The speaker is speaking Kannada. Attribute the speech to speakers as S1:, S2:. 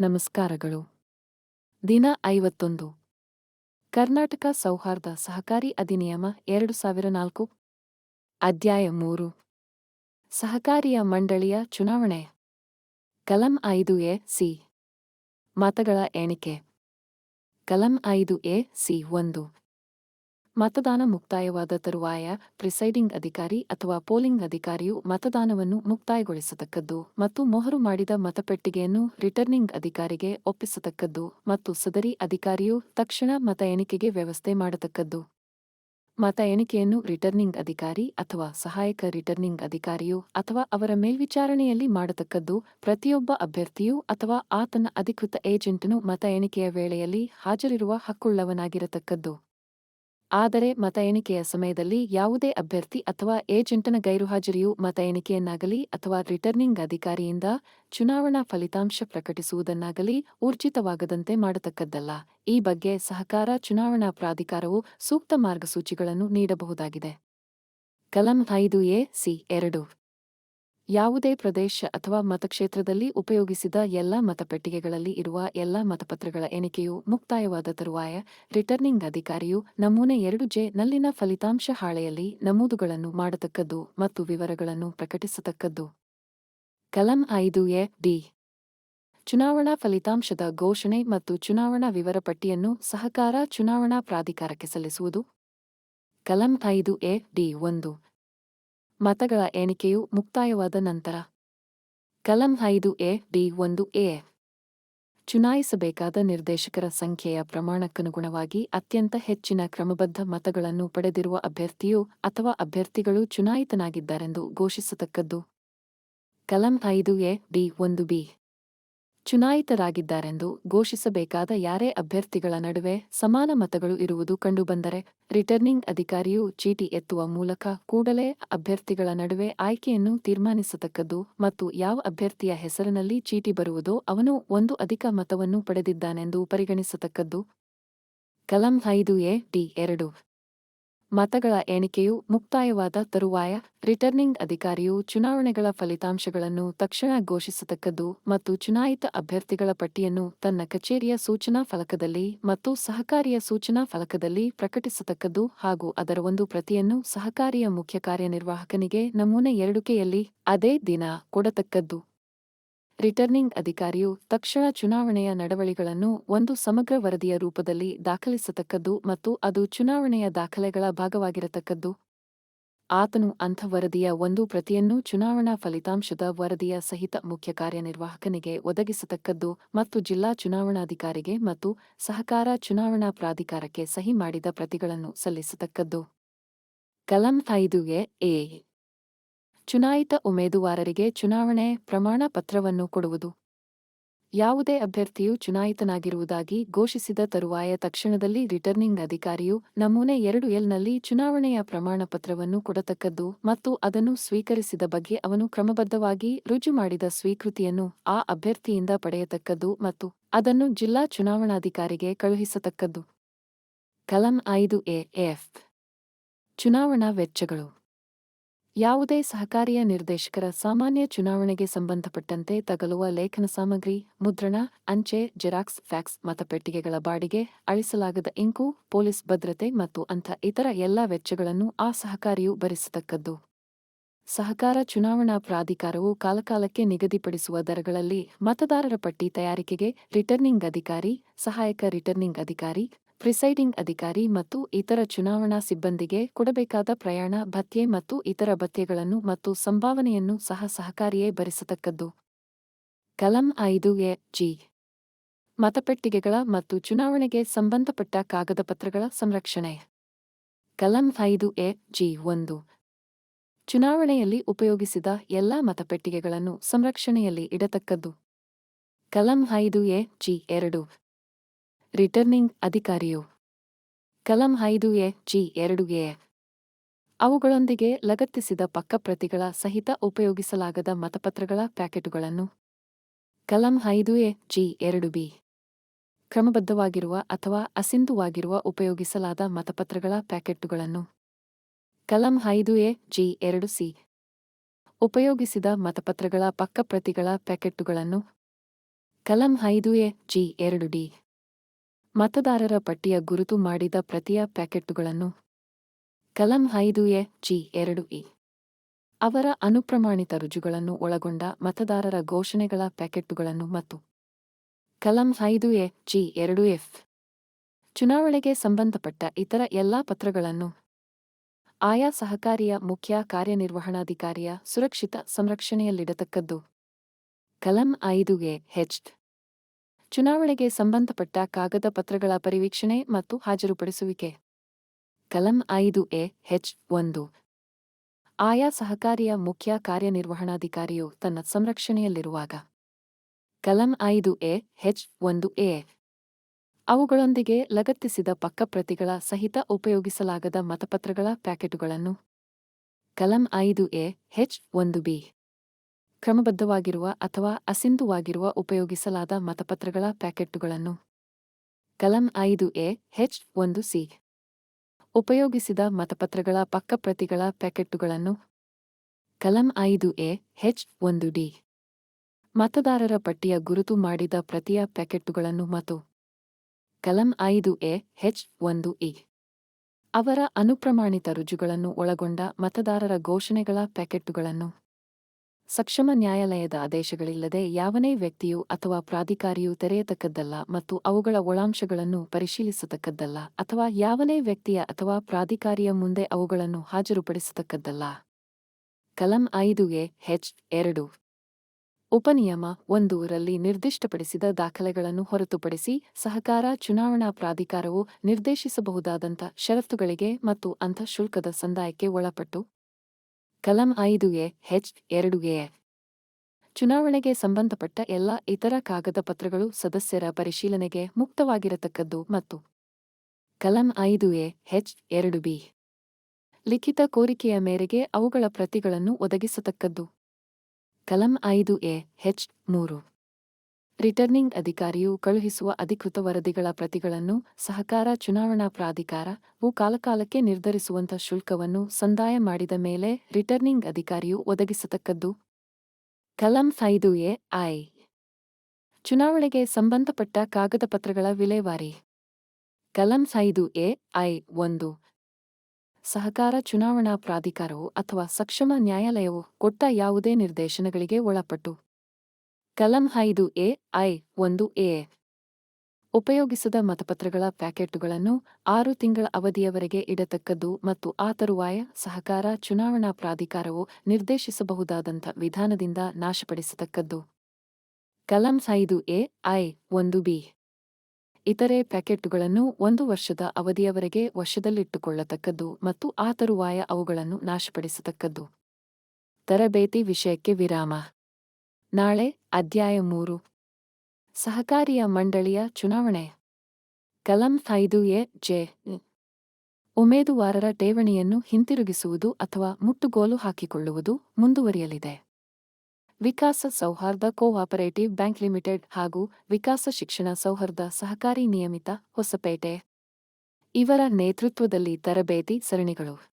S1: ನಮಸ್ಕಾರಗಳು. ದಿನ ಐವತ್ತೊಂದು. ಕರ್ನಾಟಕ ಸೌಹಾರ್ದ ಸಹಕಾರಿ ಅಧಿನಿಯಮ ಎರಡು ಸಾವಿರ ನಾಲ್ಕು. ಅಧ್ಯಾಯ ಮೂರು. ಸಹಕಾರಿಯ ಮಂಡಳಿಯ ಚುನಾವಣೆ. ಕಲಂ ಐದು ಎ ಸಿ. ಮತಗಳ ಎಣಿಕೆ. ಕಲಂ ಐದು ಎ ಸಿ ಒಂದು. ಮತದಾನ ಮುಕ್ತಾಯವಾದ ತರುವಾಯ ಪ್ರಿಸೈಡಿಂಗ್ ಅಧಿಕಾರಿ ಅಥವಾ ಪೋಲಿಂಗ್ ಅಧಿಕಾರಿಯು ಮತದಾನವನ್ನು ಮುಕ್ತಾಯಗೊಳಿಸತಕ್ಕದ್ದು ಮತ್ತು ಮೊಹರು ಮಾಡಿದ ಮತಪೆಟ್ಟಿಗೆಯನ್ನು ರಿಟರ್ನಿಂಗ್ ಅಧಿಕಾರಿಗೆ ಒಪ್ಪಿಸತಕ್ಕದ್ದು ಮತ್ತು ಸದರಿ ಅಧಿಕಾರಿಯು ತಕ್ಷಣ ಮತ ಎಣಿಕೆಗೆ ವ್ಯವಸ್ಥೆ ಮಾಡತಕ್ಕದ್ದು. ಮತ ಎಣಿಕೆಯನ್ನು ರಿಟರ್ನಿಂಗ್ ಅಧಿಕಾರಿ ಅಥವಾ ಸಹಾಯಕ ರಿಟರ್ನಿಂಗ್ ಅಧಿಕಾರಿಯು ಅಥವಾ ಅವರ ಮೇಲ್ವಿಚಾರಣೆಯಲ್ಲಿ ಮಾಡತಕ್ಕದ್ದು ಪ್ರತಿಯೊಬ್ಬ ಅಭ್ಯರ್ಥಿಯು ಅಥವಾ ಆತನ ಅಧಿಕೃತ ಏಜೆಂಟನು ಮತ ಎಣಿಕೆಯ ವೇಳೆಯಲ್ಲಿ ಹಾಜರಿರುವ ಹಕ್ಕುಳ್ಳವನಾಗಿರತಕ್ಕದ್ದು. ಆದರೆ ಮತ ಎಣಿಕೆಯ ಸಮಯದಲ್ಲಿ ಯಾವುದೇ ಅಭ್ಯರ್ಥಿ ಅಥವಾ ಏಜೆಂಟನ ಗೈರುಹಾಜರಿಯು ಮತ ಎಣಿಕೆಯನ್ನಾಗಲಿ ಅಥವಾ ರಿಟರ್ನಿಂಗ್ ಅಧಿಕಾರಿಯಿಂದ ಚುನಾವಣಾ ಫಲಿತಾಂಶ ಪ್ರಕಟಿಸುವುದನ್ನಾಗಲಿ ಊರ್ಜಿತವಾಗದಂತೆ ಮಾಡತಕ್ಕದ್ದಲ್ಲ. ಈ ಬಗ್ಗೆ ಸಹಕಾರ ಚುನಾವಣಾ ಪ್ರಾಧಿಕಾರವು ಸೂಕ್ತ ಮಾರ್ಗಸೂಚಿಗಳನ್ನು ನೀಡಬಹುದಾಗಿದೆ. ಕಲಂ ಐದು ಎ ಸಿ ಎರಡು ಯಾವುದೇ ಪ್ರದೇಶ ಅಥವಾ ಮತಕ್ಷೇತ್ರದಲ್ಲಿ ಉಪಯೋಗಿಸಿದ ಎಲ್ಲಾ ಮತಪೆಟ್ಟಿಗೆಗಳಲ್ಲಿ ಇರುವ ಎಲ್ಲಾ ಮತಪತ್ರಗಳ ಎಣಿಕೆಯು ಮುಕ್ತಾಯವಾದ ತರುವಾಯ ರಿಟರ್ನಿಂಗ್ ಅಧಿಕಾರಿಯು ನಮೂನೆ ಎರಡು ಜೆ ನಲ್ಲಿನ ಫಲಿತಾಂಶ ಹಾಳೆಯಲ್ಲಿ ನಮೂದುಗಳನ್ನು ಮಾಡತಕ್ಕದ್ದು ಮತ್ತು ವಿವರಗಳನ್ನು ಪ್ರಕಟಿಸತಕ್ಕದ್ದು. ಕಲಂ ಐದು ಎ ಡಿ. ಚುನಾವಣಾ ಫಲಿತಾಂಶದ ಘೋಷಣೆ ಮತ್ತು ಚುನಾವಣಾ ವಿವರ ಪಟ್ಟಿಯನ್ನು ಸಹಕಾರ ಚುನಾವಣಾ ಪ್ರಾಧಿಕಾರಕ್ಕೆ ಸಲ್ಲಿಸುವುದು. ಕಲಂ ಐದು ಎ ಡಿ ಒಂದು. ಮತಗಳ ಎಣಿಕೆಯು ಮುಕ್ತಾಯವಾದ ನಂತರ. ಕಲಂ ಐದು ಎ, ಡಿ ಒಂದು ಎ. ಚುನಾಯಿಸಬೇಕಾದ ನಿರ್ದೇಶಕರ ಸಂಖ್ಯೆಯ ಪ್ರಮಾಣಕ್ಕನುಗುಣವಾಗಿ ಅತ್ಯಂತ ಹೆಚ್ಚಿನ ಕ್ರಮಬದ್ಧ ಮತಗಳನ್ನು ಪಡೆದಿರುವ ಅಭ್ಯರ್ಥಿಯು ಅಥವಾ ಅಭ್ಯರ್ಥಿಗಳು ಚುನಾಯಿತನಾಗಿದ್ದಾರೆಂದು ಘೋಷಿಸತಕ್ಕದ್ದು. ಕಲಂ ಐದು ಎ, ಡಿ ಒಂದು ಬಿ. ಚುನಾಯಿತರಾಗಿದ್ದಾರೆಂದು ಘೋಷಿಸಬೇಕಾದ ಯಾರೇ ಅಭ್ಯರ್ಥಿಗಳ ನಡುವೆ ಸಮಾನ ಮತಗಳು ಇರುವುದು ಕಂಡುಬಂದರೆ ರಿಟರ್ನಿಂಗ್ ಅಧಿಕಾರಿಯು ಚೀಟಿ ಎತ್ತುವ ಮೂಲಕ ಕೂಡಲೇ ಅಭ್ಯರ್ಥಿಗಳ ನಡುವೆ ಆಯ್ಕೆಯನ್ನು ತೀರ್ಮಾನಿಸತಕ್ಕದ್ದು ಮತ್ತು ಯಾವ ಅಭ್ಯರ್ಥಿಯ ಹೆಸರಿನಲ್ಲಿ ಚೀಟಿ ಬರುವುದೋ ಅವನು ಒಂದು ಅಧಿಕ ಮತವನ್ನು ಪಡೆದಿದ್ದಾನೆಂದು ಪರಿಗಣಿಸತಕ್ಕದ್ದು. ಕಲಂ ಐದು ಎ ಡಿ ಎರಡು ಮತಗಳ ಎಣಿಕೆಯು ಮುಕ್ತಾಯವಾದ ತರುವಾಯ ರಿಟರ್ನಿಂಗ್ ಅಧಿಕಾರಿಯು ಚುನಾವಣೆಗಳ ಫಲಿತಾಂಶಗಳನ್ನು ತಕ್ಷಣ ಘೋಷಿಸತಕ್ಕದ್ದು ಮತ್ತು ಚುನಾಯಿತ ಅಭ್ಯರ್ಥಿಗಳ ಪಟ್ಟಿಯನ್ನು ತನ್ನ ಕಚೇರಿಯ ಸೂಚನಾ ಫಲಕದಲ್ಲಿ ಮತ್ತು ಸಹಕಾರಿಯ ಸೂಚನಾ ಫಲಕದಲ್ಲಿ ಪ್ರಕಟಿಸತಕ್ಕದ್ದು ಹಾಗೂ ಅದರ ಒಂದು ಪ್ರತಿಯನ್ನು ಸಹಕಾರಿಯ ಮುಖ್ಯ ಕಾರ್ಯನಿರ್ವಾಹಕನಿಗೆ ನಮೂನೆ ಎರಡುಕೆಯಲ್ಲಿ ಅದೇ ದಿನ ಕೊಡತಕ್ಕದ್ದು. ರಿಟರ್ನಿಂಗ್ ಅಧಿಕಾರಿಯು ತಕ್ಷಣ ಚುನಾವಣೆಯ ನಡವಳಿಗಳನ್ನು ಒಂದು ಸಮಗ್ರ ವರದಿಯ ರೂಪದಲ್ಲಿ ದಾಖಲಿಸತಕ್ಕದ್ದು ಮತ್ತು ಅದು ಚುನಾವಣೆಯ ದಾಖಲೆಗಳ ಭಾಗವಾಗಿರತಕ್ಕದ್ದು. ಆತನು ಅಂಥ ವರದಿಯ ಒಂದು ಪ್ರತಿಯನ್ನು ಚುನಾವಣಾ ಫಲಿತಾಂಶದ ವರದಿಯ ಸಹಿತ ಮುಖ್ಯ ಕಾರ್ಯನಿರ್ವಾಹಕನಿಗೆ ಒದಗಿಸತಕ್ಕದ್ದು ಮತ್ತು ಜಿಲ್ಲಾ ಚುನಾವಣಾಧಿಕಾರಿಗೆ ಮತ್ತು ಸಹಕಾರ ಚುನಾವಣಾ ಪ್ರಾಧಿಕಾರಕ್ಕೆ ಸಹಿ ಮಾಡಿದ ಪ್ರತಿಗಳನ್ನು ಸಲ್ಲಿಸತಕ್ಕದ್ದು. ಕಲಂ ಐದು ಎ ಎ. ಚುನಾಯಿತ ಉಮೇದುವಾರರಿಗೆ ಚುನಾವಣೆ ಪ್ರಮಾಣ ಪತ್ರವನ್ನು ಕೊಡುವುದು. ಯಾವುದೇ ಅಭ್ಯರ್ಥಿಯು ಚುನಾಯಿತನಾಗಿರುವುದಾಗಿ ಘೋಷಿಸಿದ ತರುವಾಯ ತಕ್ಷಣದಲ್ಲಿ ರಿಟರ್ನಿಂಗ್ ಅಧಿಕಾರಿಯು ನಮೂನೆ ಎರಡು ಎಲ್ನಲ್ಲಿ ಚುನಾವಣೆಯ ಪ್ರಮಾಣ ಪತ್ರವನ್ನು ಕೊಡತಕ್ಕದ್ದು ಮತ್ತು ಅದನ್ನು ಸ್ವೀಕರಿಸಿದ ಬಗ್ಗೆ ಅವನು ಕ್ರಮಬದ್ಧವಾಗಿ ರುಜು ಮಾಡಿದ ಸ್ವೀಕೃತಿಯನ್ನು ಆ ಅಭ್ಯರ್ಥಿಯಿಂದ ಪಡೆಯತಕ್ಕದ್ದು ಮತ್ತು ಅದನ್ನು ಜಿಲ್ಲಾ ಚುನಾವಣಾಧಿಕಾರಿಗೆ ಕಳುಹಿಸತಕ್ಕದ್ದು. ಕಲಂ ಐದು ಎ ಎಫ್. ಚುನಾವಣಾ ವೆಚ್ಚಗಳು. ಯಾವುದೇ ಸಹಕಾರಿಯ ನಿರ್ದೇಶಕರ ಸಾಮಾನ್ಯ ಚುನಾವಣೆಗೆ ಸಂಬಂಧಪಟ್ಟಂತೆ ತಗಲುವ ಲೇಖನ ಸಾಮಗ್ರಿ, ಮುದ್ರಣ, ಅಂಚೆ, ಜೆರಾಕ್ಸ್, ಫ್ಯಾಕ್ಸ್ ಮತಪೆಟ್ಟಿಗೆಗಳ ಬಾಡಿಗೆ, ಅಳಿಸಲಾಗದ ಇಂಕು, ಪೊಲೀಸ್ ಭದ್ರತೆ ಮತ್ತು ಅಂಥ ಇತರ ಎಲ್ಲಾ ವೆಚ್ಚಗಳನ್ನು ಆ ಸಹಕಾರಿಯು ಭರಿಸತಕ್ಕದ್ದು. ಸಹಕಾರ ಚುನಾವಣಾ ಪ್ರಾಧಿಕಾರವು ಕಾಲಕಾಲಕ್ಕೆ ನಿಗದಿಪಡಿಸುವ ದರಗಳಲ್ಲಿ ಮತದಾರರ ಪಟ್ಟಿ ತಯಾರಿಕೆಗೆ ರಿಟರ್ನಿಂಗ್ ಅಧಿಕಾರಿ, ಸಹಾಯಕ ರಿಟರ್ನಿಂಗ್ ಅಧಿಕಾರಿ ಪ್ರಿಸೈಡಿಂಗ್ ಅಧಿಕಾರಿ ಮತ್ತು ಇತರ ಚುನಾವಣಾ ಸಿಬ್ಬಂದಿಗೆ ಕೊಡಬೇಕಾದ ಪ್ರಯಾಣ, ಭತ್ಯೆ ಮತ್ತು ಇತರ ಭತ್ಯೆಗಳನ್ನು ಮತ್ತು ಸಂಭಾವನೆಯನ್ನು ಸಹ ಸಹಕಾರಿಯೇ ಭರಿಸತಕ್ಕದ್ದು. ಕಲಂ ಐದು ಎ, ಜಿ. ಮತಪೆಟ್ಟಿಗೆಗಳ ಮತ್ತು ಚುನಾವಣೆಗೆ ಸಂಬಂಧಪಟ್ಟ ಕಾಗದಪತ್ರಗಳ ಸಂರಕ್ಷಣೆ. ಕಲಂ ಐದು ಎ, ಜಿ ಒಂದು. ಚುನಾವಣೆಯಲ್ಲಿ ಉಪಯೋಗಿಸಿದ ಎಲ್ಲಾ ಮತಪೆಟ್ಟಿಗೆಗಳನ್ನು ಸಂರಕ್ಷಣೆಯಲ್ಲಿ ಇಡತಕ್ಕದ್ದು. ಕಲಂ ಐದು ಎ, ಜಿ ಎರಡು. ರಿಟರ್ನಿಂಗ್ ಅಧಿಕಾರಿಯು. ಕಲಂ ಐದು ಎ, ಜಿ ಎರಡು ಎ. ಅವುಗಳೊಂದಿಗೆ ಲಗತ್ತಿಸಿದ ಪಕ್ಕಪ್ರತಿಗಳ ಸಹಿತ ಉಪಯೋಗಿಸಲಾಗದ ಮತಪತ್ರಗಳ ಪ್ಯಾಕೆಟುಗಳನ್ನು. ಕಲಂ ಐದು ಎ, ಜಿ ಎರಡು ಬಿ. ಕ್ರಮಬದ್ಧವಾಗಿರುವ ಅಥವಾ ಅಸಿಂಧುವಾಗಿರುವ ಉಪಯೋಗಿಸಲಾದ ಮತಪತ್ರಗಳ ಪ್ಯಾಕೆಟ್ಟುಗಳನ್ನು ಕಲಂ ಐದು ಎ, ಜಿ ಎರಡು ಸಿ. ಉಪಯೋಗಿಸಿದ ಮತಪತ್ರಗಳ ಪಕ್ಕಪ್ರತಿಗಳ ಪ್ಯಾಕೆಟ್ಟುಗಳನ್ನು ಕಲಂ ಐದು ಎ, ಜಿ ಎರಡು ಡಿ. ಮತದಾರರ ಪಟ್ಟಿಯ ಗುರುತು ಮಾಡಿದ ಪ್ರತಿಯ ಪ್ಯಾಕೆಟ್ಟುಗಳನ್ನು ಕಲಂ ಐದು ಎ, ಜಿ ಎರಡು ಇ. ಅವರ ಅನುಪ್ರಮಾಣಿತ ರುಜುಗಳನ್ನು ಒಳಗೊಂಡ ಮತದಾರರ ಘೋಷಣೆಗಳ ಪ್ಯಾಕೆಟ್ಟುಗಳನ್ನು ಮತ್ತು. ಕಲಂ ಐದು ಎ, ಜಿ ಎರಡು ಎಫ್. ಚುನಾವಣೆಗೆ ಸಂಬಂಧಪಟ್ಟ ಇತರ ಎಲ್ಲಾ ಪತ್ರಗಳನ್ನು. ಆಯಾ ಸಹಕಾರಿಯ ಮುಖ್ಯ ಕಾರ್ಯನಿರ್ವಹಣಾಧಿಕಾರಿಯ ಸುರಕ್ಷಿತ ಸಂರಕ್ಷಣೆಯಲ್ಲಿಡತಕ್ಕದ್ದು. ಕಲಂ ಐದು ಎ ಹೆಚ್ ಚುನಾವಣೆಗೆ ಸಂಬಂಧಪಟ್ಟ ಕಾಗದ ಪತ್ರಗಳ ಪರಿವೀಕ್ಷಣೆ ಮತ್ತು ಹಾಜರುಪಡಿಸುವಿಕೆ. ಕಲಂ ಐದು ಎ ಹೆಚ್ ಒಂದು. ಆಯಾ ಸಹಕಾರಿಯ ಮುಖ್ಯ ಕಾರ್ಯನಿರ್ವಹಣಾಧಿಕಾರಿಯು ತನ್ನ ಸಂರಕ್ಷಣೆಯಲ್ಲಿರುವಾಗ. ಕಲಂ ಐದು ಎ ಹೆಚ್ ಒಂದು ಎ. ಅವುಗಳೊಂದಿಗೆ ಲಗತ್ತಿಸಿದ ಪಕ್ಕಪ್ರತಿಗಳ ಸಹಿತ ಉಪಯೋಗಿಸಲಾಗದ ಮತಪತ್ರಗಳ ಪ್ಯಾಕೆಟುಗಳನ್ನು. ಕಲಂ ಐದು ಎ ಹೆಚ್ ಒಂದು ಬಿ. ಕ್ರಮಬದ್ಧವಾಗಿರುವ ಅಥವಾ ಅಸಿಂಧುವಾಗಿರುವ ಉಪಯೋಗಿಸಲಾದ ಮತಪತ್ರಗಳ ಪ್ಯಾಕೆಟ್ಟುಗಳನ್ನು. ಕಲಂ ಐದು ಎ, ಹೆಚ್ ಒಂದು ಸಿ. ಉಪಯೋಗಿಸಿದ ಮತಪತ್ರಗಳ ಪಕ್ಕಪ್ರತಿಗಳ ಪ್ಯಾಕೆಟ್ಟುಗಳನ್ನು. ಕಲಂ ಐದು ಎ, ಹೆಚ್ ಒಂದು ಡಿ. ಮತದಾರರ ಪಟ್ಟಿಯ ಗುರುತು ಮಾಡಿದ ಪ್ರತಿಯ ಪ್ಯಾಕೆಟ್ಟುಗಳನ್ನು ಮತ್ತು. ಕಲಂ ಐದು ಎ, ಹೆಚ್ ಒಂದು ಇ. ಅವರ ಅನುಪ್ರಮಾಣಿತ ರುಜುಗಳನ್ನು ಒಳಗೊಂಡ ಮತದಾರರ ಘೋಷಣೆಗಳ ಪ್ಯಾಕೆಟ್ಟುಗಳನ್ನು. ಸಕ್ಷಮ ನ್ಯಾಯಾಲಯದ ಆದೇಶಗಳಿಲ್ಲದೆ ಯಾವನೇ ವ್ಯಕ್ತಿಯು ಅಥವಾ ಪ್ರಾಧಿಕಾರಿಯು ತೆರೆಯತಕ್ಕದ್ದಲ್ಲ ಮತ್ತು ಅವುಗಳ ಒಳಾಂಶಗಳನ್ನು ಪರಿಶೀಲಿಸತಕ್ಕದ್ದಲ್ಲ ಅಥವಾ ಯಾವನೇ ವ್ಯಕ್ತಿಯ ಅಥವಾ ಪ್ರಾಧಿಕಾರಿಯ ಮುಂದೆ ಅವುಗಳನ್ನು ಹಾಜರುಪಡಿಸತಕ್ಕದ್ದಲ್ಲ. ಕಲಂ ಐದು ಎ ಹೆಚ್ ಎರಡು. ಉಪನಿಯಮ ಒಂದು ರಲ್ಲಿ ನಿರ್ದಿಷ್ಟಪಡಿಸಿದ ದಾಖಲೆಗಳನ್ನು ಹೊರತುಪಡಿಸಿ ಸಹಕಾರ ಚುನಾವಣಾ ಪ್ರಾಧಿಕಾರವು ನಿರ್ದೇಶಿಸಬಹುದಾದಂಥ ಷರತ್ತುಗಳಿಗೆ ಮತ್ತು ಅಂತಃಶುಲ್ಕದ ಸಂದಾಯಕ್ಕೆ ಒಳಪಟ್ಟು ಕಲಂ ಐದು ಎ, ಹೆಚ್ ಎರಡು ಎ ಚುನಾವಣೆಗೆ ಸಂಬಂಧಪಟ್ಟ ಎಲ್ಲ ಇತರ ಕಾಗದ ಪತ್ರಗಳು ಸದಸ್ಯರ ಪರಿಶೀಲನೆಗೆ ಮುಕ್ತವಾಗಿರತಕ್ಕದ್ದು ಮತ್ತು ಕಲಂ ಐದು ಎ, ಹೆಚ್ ಎರಡು ಬಿ. ಲಿಖಿತ ಕೋರಿಕೆಯ ಮೇರೆಗೆ ಅವುಗಳ ಪ್ರತಿಗಳನ್ನು ಒದಗಿಸತಕ್ಕದ್ದು. ಕಲಂ ಐದು ಎ, ಹೆಚ್ ಮೂರು. ರಿಟರ್ನಿಂಗ್ ಅಧಿಕಾರಿಯು ಕಳುಹಿಸುವ ಅಧಿಕೃತ ವರದಿಗಳ ಪ್ರತಿಗಳನ್ನು ಸಹಕಾರ ಚುನಾವಣಾ ಪ್ರಾಧಿಕಾರವು ಕಾಲಕಾಲಕ್ಕೆ ನಿರ್ಧರಿಸುವಂಥ ಶುಲ್ಕವನ್ನು ಸಂದಾಯ ಮಾಡಿದ ಮೇಲೆ ರಿಟರ್ನಿಂಗ್ ಅಧಿಕಾರಿಯು ಒದಗಿಸತಕ್ಕದ್ದು. ಕಲಂ ಐದು ಎ ಐ. ಚುನಾವಣೆಗೆ ಸಂಬಂಧಪಟ್ಟ ಕಾಗದ ಪತ್ರಗಳ ವಿಲೇವಾರಿ. ಕಲಂ ಐದು ಎ ಐ ಒಂದು. ಸಹಕಾರ ಚುನಾವಣಾ ಪ್ರಾಧಿಕಾರವು ಅಥವಾ ಸಕ್ಷಮ ನ್ಯಾಯಾಲಯವು ಕೊಟ್ಟ ಯಾವುದೇ ನಿರ್ದೇಶನಗಳಿಗೆ ಒಳಪಟ್ಟು. ಕಲಂ ಐದು ಎ, ಐ ಒಂದು ಎ. ಉಪಯೋಗಿಸದ ಮತಪತ್ರಗಳ ಪ್ಯಾಕೆಟ್ಗಳನ್ನು ಆರು ತಿಂಗಳ ಅವಧಿಯವರೆಗೆ ಇಡತಕ್ಕದ್ದು ಮತ್ತು ಆ ತರುವಾಯ ಸಹಕಾರ ಚುನಾವಣಾ ಪ್ರಾಧಿಕಾರವು ನಿರ್ದೇಶಿಸಬಹುದಾದಂಥ ವಿಧಾನದಿಂದ ನಾಶಪಡಿಸತಕ್ಕದ್ದು. ಕಲಂ ಐದು ಎ, ಐ ಒಂದು ಬಿ. ಇತರೆ ಪ್ಯಾಕೆಟ್ಗಳನ್ನು ಒಂದು ವರ್ಷದ ಅವಧಿಯವರೆಗೆ ವಶದಲ್ಲಿಟ್ಟುಕೊಳ್ಳತಕ್ಕದ್ದು ಮತ್ತು ಆ ತರುವಾಯ ಅವುಗಳನ್ನು ನಾಶಪಡಿಸತಕ್ಕದ್ದು. ತರಬೇತಿ ವಿಷಯಕ್ಕೆ ವಿರಾಮ. ನಾಳೆ ಅಧ್ಯಾಯ ಮೂರು. ಸಹಕಾರಿಯ ಮಂಡಳಿಯ ಚುನಾವಣೆ. ಕಲಂ ಐದು ಎ ಜೆ. ಉಮೇದುವಾರರ ಠೇವಣಿಯನ್ನು ಹಿಂತಿರುಗಿಸುವುದು ಅಥವಾ ಮುಟ್ಟುಗೋಲು ಹಾಕಿಕೊಳ್ಳುವುದು ಮುಂದುವರಿಯಲಿದೆ. ವಿಕಾಸ ಸೌಹಾರ್ದ ಕೋಆಪರೇಟಿವ್ ಬ್ಯಾಂಕ್ ಲಿಮಿಟೆಡ್ ಹಾಗೂ ವಿಕಾಸ ಶಿಕ್ಷಣ ಸೌಹಾರ್ದ ಸಹಕಾರಿ ನಿಯಮಿತ ಹೊಸಪೇಟೆ. ಇವರ ನೇತೃತ್ವದಲ್ಲಿ ತರಬೇತಿ ಸರಣಿಗಳು.